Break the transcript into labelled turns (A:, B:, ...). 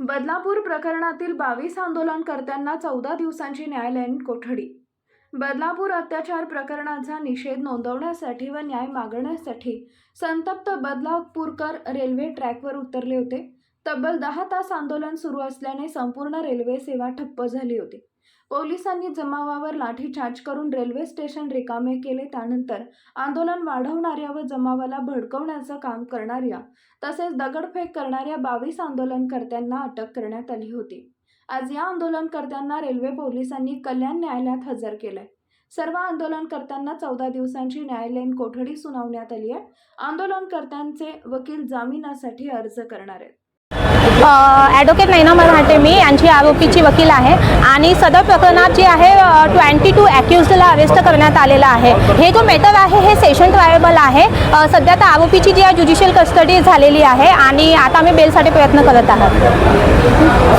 A: बदलापूर प्रकरणातील बावीस आंदोलनकर्त्यांना चौदा दिवसांची न्यायालयीन कोठडी. बदलापूर अत्याचार प्रकरणाचा निषेध नोंदवण्यासाठी व न्याय मागण्यासाठी संतप्त बदलापूरकर रेल्वे ट्रॅकवर उतरले होते. तब्बल दहा तास आंदोलन सुरू असल्याने संपूर्ण रेल्वे सेवा ठप्प झाली होती. पोलिसांनी जमावावर लाठीचार्ज करून रेल्वे स्टेशन रिकामे केले. त्यानंतर आंदोलन वाढवणाऱ्या व जमावाला भडकवण्याचं काम करणाऱ्या तसेच दगडफेक करणाऱ्या बावीस आंदोलनकर्त्यांना अटक करण्यात आली होती. आज या आंदोलनकर्त्यांना रेल्वे पोलिसांनी कल्याण न्यायालयात हजर केलंय. सर्व आंदोलनकर्त्यांना चौदा दिवसांची न्यायालयीन कोठडी सुनावण्यात आली आहे आंदोलनकर्त्यांचे वकील जामिनासाठी अर्ज करणार आहेत.
B: ॲडव्होकेट नैना मराठे मी यांची आरोपीची वकील आहे. आणि सदर प्रकरणात जे आहे ट्वेंटी टू ॲक्युजला अरेस्ट करण्यात आलेलं आहे. हे जो मॅटर आहे हे सेशन ट्रायबल आहे. सध्या तर आरोपीची जी आहे ज्युडिशियल कस्टडी झालेली आहे. आणि आता आम्ही बेलसाठी प्रयत्न करत आहोत.